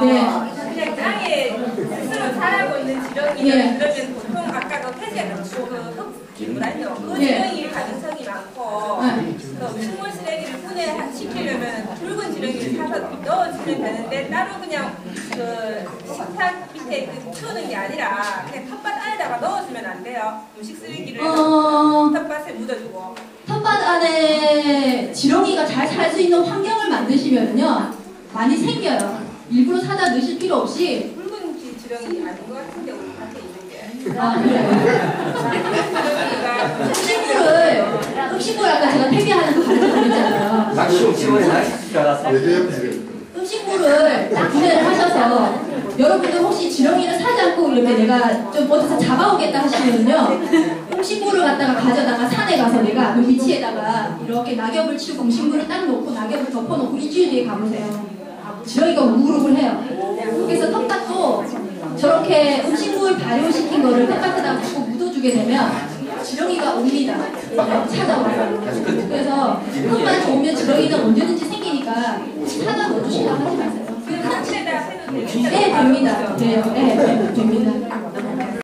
네. 그냥 땅에 스스로 자라고 있는 지렁이는 예. 그러면 보통 아까 그 폐지가 그흙지구라요 그 예. 지렁이 가능성이 많고 네. 그 식물 쓰레기를 분해시키려면 붉은 지렁이를 사서 넣어주면 되는데 따로 그냥 그 식탁 밑에 그 치우는 게 아니라 그냥 텃밭 안에다가 넣어주면 안 돼요. 음식 쓰레기를 어, 텃밭에 묻어주고. 텃밭 안에 지렁이가 잘 살 수 있는 환경을 만드시면요 많이 생겨요. 일부러 사다 넣으실 필요 없이 붉은 지- 지렁이 아닌 것 같은데 우리 밭에 있는 게. 아 그래요. 지렁이가 흡식물을 흡식물 아까 제가 폐기하는 거 가르쳐드렸잖아요. 낚시 옥시원에 낚시 들어가서 음식물을 딱 구매를 하셔서 여러분들 혹시 지렁이를 사지 않고 이렇게 내가 좀 어디서 잡아오겠다 하시면요 음식물을 갖다가 가져다가 산에 가서 내가 그 위치에다가 이렇게 낙엽을 치우고 음식물을 딱 놓고 낙엽을 덮어놓고 일주일 뒤에 가보세요 지렁이가 우글우글 해요 그래서 텃밭도 저렇게 음식물 발효시킨 거를 텃밭에다가 자꾸 묻어주게 되면 지렁이가 옵니다 찾아와요 그래서 흙만 좋으면 지렁이는 언제든지 생기니까 사다 넣어주시라고 하지 마세요. 네, 됩니다. 네, 네, 됩니다.